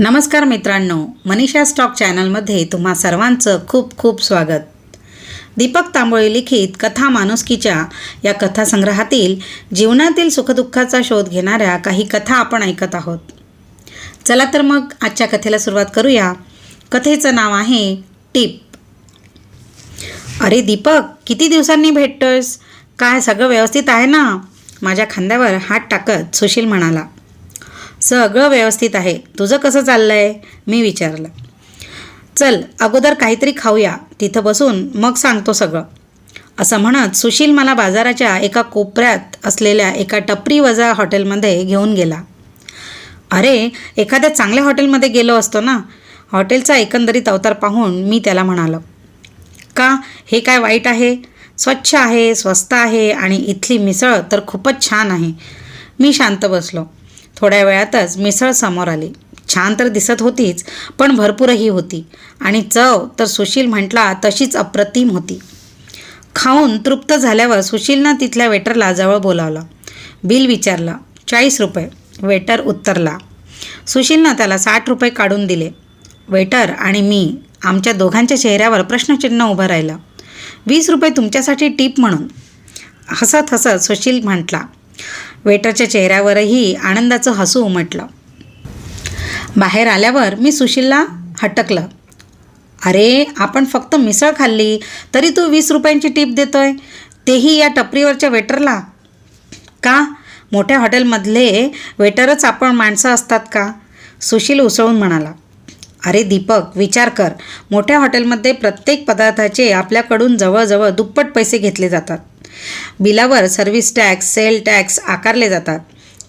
नमस्कार मित्रांनो मनीषा स्टॉक चॅनलमध्ये तुम्हा सर्वांचं खूप खूप स्वागत. दीपक तांबोळी लिखित कथा माणुसकीच्या या कथासंग्रहातील जीवनातील सुखदुःखाचा शोध घेणाऱ्या काही कथा आपण ऐकत आहोत. चला तर मग आजच्या कथेला सुरुवात करूया. कथेचं नाव आहे टीप. अरे दीपक किती दिवसांनी भेटतोयस? काय सगळं व्यवस्थित आहे ना? माझ्या खांद्यावर हात टाकत सुशील म्हणाला. सगळं व्यवस्थित आहे. तुझं कसं चाललं आहे मी विचारलं. चल अगोदर काहीतरी खाऊया. तिथं बसून मग सांगतो सगळं. असं म्हणत सुशील मला बाजाराच्या एका कोपऱ्यात असलेल्या एका टपरीवजा हॉटेलमध्ये घेऊन गेला. अरे एखाद्या चांगल्या हॉटेलमध्ये गेलो असतो ना? हॉटेलचा एकंदरीत अवतार पाहून मी त्याला म्हणालो. का? हे काय वाईट आहे? स्वच्छ आहे स्वस्त आहे आणि इथली मिसळ तर खूपच छान आहे. मी शांत बसलो. थोड्या वेळातच मिसळ समोर आली. छान तर दिसत होतीच पण भरपूरही होती. आणि चव तर सुशील म्हटला तशीच अप्रतिम होती. खाऊन तृप्त झाल्यावर सुशीलनं तिथल्या वेटरला जवळ बोलावलं. बिल विचारलं चाळीस रुपये. वेटर उत्तरला सुशीलनं त्याला साठ रुपये काढून दिले. वेटर आणि मी आमच्या दोघांच्या चेहऱ्यावर प्रश्नचिन्ह उभं राहिलं. वीस रुपये तुमच्यासाठी टीप म्हणून. हसत हसत सुशील म्हटला वेटरच्या चेहऱ्यावरही आनंदाचं हसू उमटलं. बाहेर आल्यावर मी सुशीलला हटकलं. अरे आपण फक्त मिसळ खाल्ली तरी तू वीस रुपयांची टीप देतोय. तेही या टपरीवरच्या वेटरला? का? मोठ्या हॉटेलमधले वेटरच आपण माणसं असतात का? सुशील उसळून म्हणाला. अरे दीपक विचार कर. मोठ्या हॉटेलमध्ये प्रत्येक पदार्थाचे आपल्याकडून जवळजवळ दुप्पट पैसे घेतले जातात. बिलावर सर्व्हिस टॅक्स सेल टॅक्स आकारले जातात.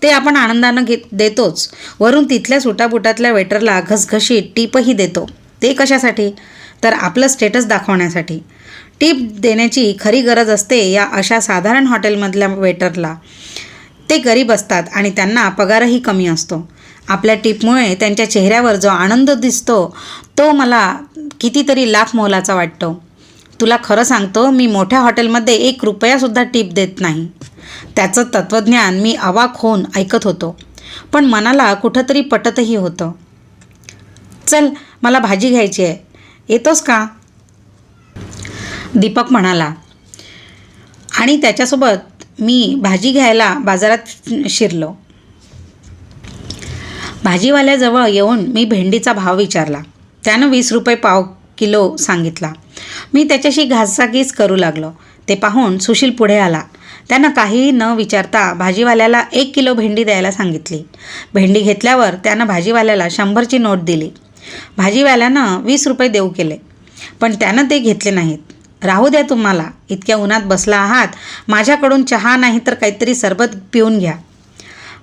ते आपण आनंदानं घेत देतोच. वरून तिथल्या सुटाबुटातल्या वेटरला घसघशीत टीपही देतो. ते कशासाठी? तर आपलं स्टेटस दाखवण्यासाठी. टीप देण्याची खरी गरज असते या अशा साधारण हॉटेलमधल्या वेटरला ते गरीब असतात आणि त्यांना पगारही कमी असतो. आपल्या टीपमुळे त्यांच्या चेहऱ्यावर जो आनंद दिसतो तो मला कितीतरी लाख मोलाचा वाटतो. तुला खरं सांगतो मी मोठ्या हॉटेलमध्ये एक रुपयासुद्धा टीप देत नाही. त्याचं तत्त्वज्ञान मी अवाक होऊन ऐकत होतो. पण मनाला कुठंतरी पटतही होतं. चल मला भाजी घ्यायची आहे. येतोस का? दीपक म्हणाला. आणि त्याच्यासोबत मी भाजी घ्यायला बाजारात शिरलो. भाजीवाल्याजवळ येऊन मी भेंडीचा भाव विचारला. त्यानं वीस रुपये पाव किलो सांगितला. मी त्याच्याशी घासाघीस करू लागलो. ते पाहून सुशील पुढे आला. त्यानं काहीही न विचारता भाजीवाल्याला एक किलो भेंडी द्यायला सांगितली. भेंडी घेतल्यावर त्यानं भाजीवाल्याला शंभरची नोट दिली. भाजीवाल्यानं वीस रुपये देऊ केले. पण त्यानं ते घेतले नाहीत. राहू द्या तुम्हाला. इतक्या उन्हात बसला आहात. माझ्याकडून चहा नाही तर काहीतरी सरबत पिऊन घ्या.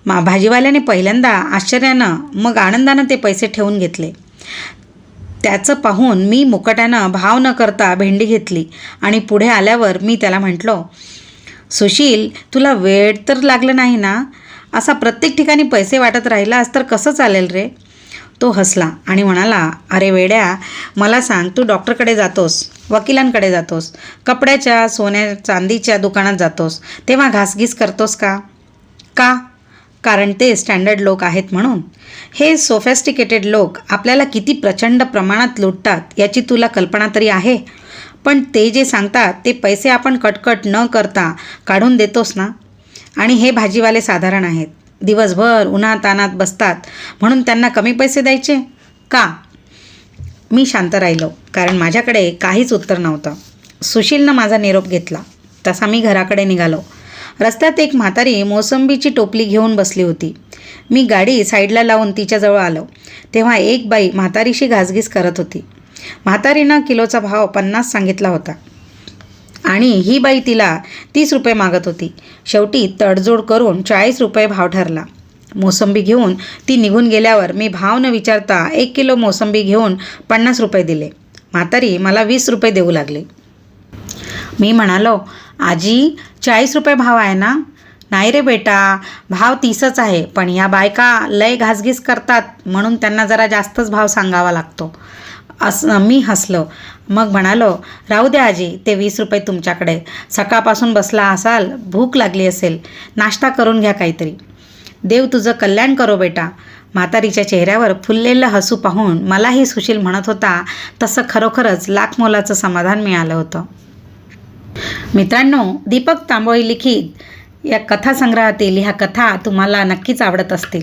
मा भाजीवाल्याने पहिल्यांदा आश्चर्यानं मग आनंदानं ते पैसे ठेवून घेतले. त्याचं पाहून मी मुकट्यानं भाव न करता भेंडी घेतली आणि पुढे आल्यावर मी त्याला म्हटलो सुशील तुला वेळ तर लागलं नाही ना? असा प्रत्येक ठिकाणी पैसे वाटत राहिलास तर कसं चालेल रे? तो हसला आणि म्हणाला अरे वेड्या मला सांग तू डॉक्टरकडे जातोस वकिलांकडे जातोस कपड्याच्या सोन्या चांदीच्या दुकानात जातोस तेव्हा घासघीस करतोस का? का? कारण ते स्टँडर्ड लोक आहेत म्हणून. हे सोफेस्टिकेटेड लोक आपल्याला किती प्रचंड प्रमाणात लुटतात याची तुला कल्पना तरी आहे? पण ते जे सांगतात ते पैसे आपण कटकट न करता काढून देतोस ना? आणि हे भाजीवाले साधारण आहेत. दिवसभर उन्हातानात बसतात. म्हणून त्यांना कमी पैसे द्यायचे? का? मी शांत राहिलो कारण माझ्याकडे काहीच उत्तर नव्हतं. सुशीलनं माझा निरोप घेतला. तसा मी घराकडे निघालो. रस्त्यात एक म्हातारी मोसंबीची टोपली घेऊन बसली होती. मी गाडी साईडला लावून तिच्याजवळ आलो. तेव्हा एक बाई म्हातारीशी घासघीस करत होती. म्हातारीनं किलोचा भाव पन्नास सांगितला होता. आणि ही बाई तिला तीस रुपये मागत होती. शेवटी तडजोड करून चाळीस रुपये भाव ठरला. मोसंबी घेऊन ती निघून गेल्यावर मी भाव न विचारता एक किलो मोसंबी घेऊन पन्नास रुपये दिले. म्हातारी मला वीस रुपये देऊ लागले. मी म्हणालो आजी चाळीस रुपये भाव आहे ना? नाही रे बेटा भाव तीसच आहे पण या बायका लय घासघीस करतात म्हणून त्यांना जरा जास्तच भाव सांगावा लागतो. असं मी हसलो. मग म्हणालो राहू द्या आजी ते वीस रुपये तुमच्याकडे. सकाळपासून बसला असाल भूक लागली असेल. नाश्ता करून घ्या काहीतरी. देव तुझं कल्याण करो बेटा. म्हातारीच्या चेहऱ्यावर फुललेलं हसू पाहून मलाही सुशील म्हणत होता तसं खरोखरच लाख मोलाचं समाधान मिळालं होतं. मित्रांनो दीपक तांबोळी लिखित. या कथासंग्रहातील ह्या कथा तुम्हाला नक्कीच आवडत असतील.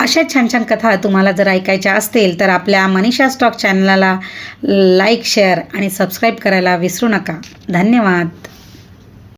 अशा छान छान कथा तुम्हाला जर ऐकायच्या असतील तर आपल्या मनीषा स्टॉक चॅनलाला लाईक शेअर आणि सबस्क्राईब करायला विसरू नका. धन्यवाद.